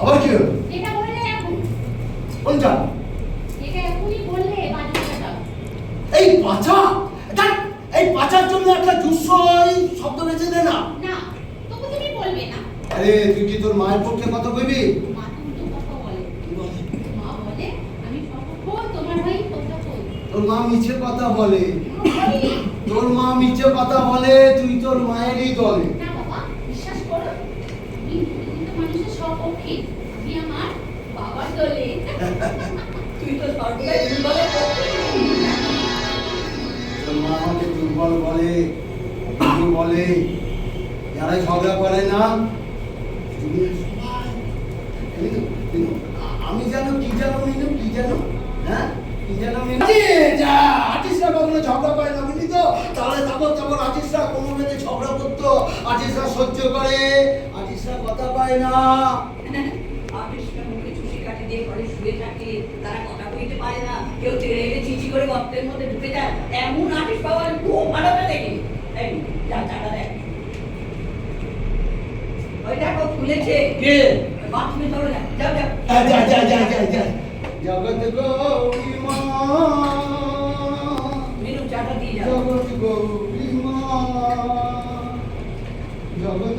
আবার কি হলো? এটা বললে এখন। কোনটা? এটা এখনই বললে এই পাচা? দেখ, এই পাচার জন্য একটা দুঃসই শব্দ বেঁচে দে না। না তবু তুমি বলবে না। আরে তুই কি তোর মায়ের পক্ষে কথা কইবি মা তো কথা বলে। মা বলে আমি সর্বক্ষণ তোমার হয়েই কথা বলি তোর মা মিছে কথা বলে। তোর মা মিছে কথা বলে তুই তোর মায়েরই দলে। না বাবা বিশ্বাস করো আমি কিন্তু মানুষের সপক্ষে আমি আমার বাবার দলে? তুই তো সর্বদাই দুর্বলের পক্ষে মা আমাকে দুর্বল বলে অভিজ্ঞ বলে। যারা ঝগড়া করে না তুমি সবাই আ- আমি জানো কি জানো মিনু কি জানো হ্যাঁ? কি জানো মিনু। আর্টিস্টরা কখনো ঝগড়া করে না বুঝলি তো? তাহলে তারপর তারপর আর্টিস্টরা কোনো মেয়েতে ঝগড়া করতো আর্টিস্টরা সহ্য করে আর্টিস্টরা কথা পায় না। আর্টিস্টরা মুখে চুষি কাটে দিয়ে ঘরে শুয়ে থাকে তারা কথা কইতে পারে না। কেউ তেড়ে এলে চিচি করে গর্তের মধ্যে ঢুকে যায়। এমন আর্টিস্ট পাওয়া খুব ভালো না দেখি যা চাটা দেখ। ওই দেখো খুলেছে। কে? বাথরুমে চলো যা যাও যাও। যা যা যা যা যা। জগৎ গৌরী মা। মেনু চাটা দিয়ে যাও। জগৎ গৌরী মা। জগৎ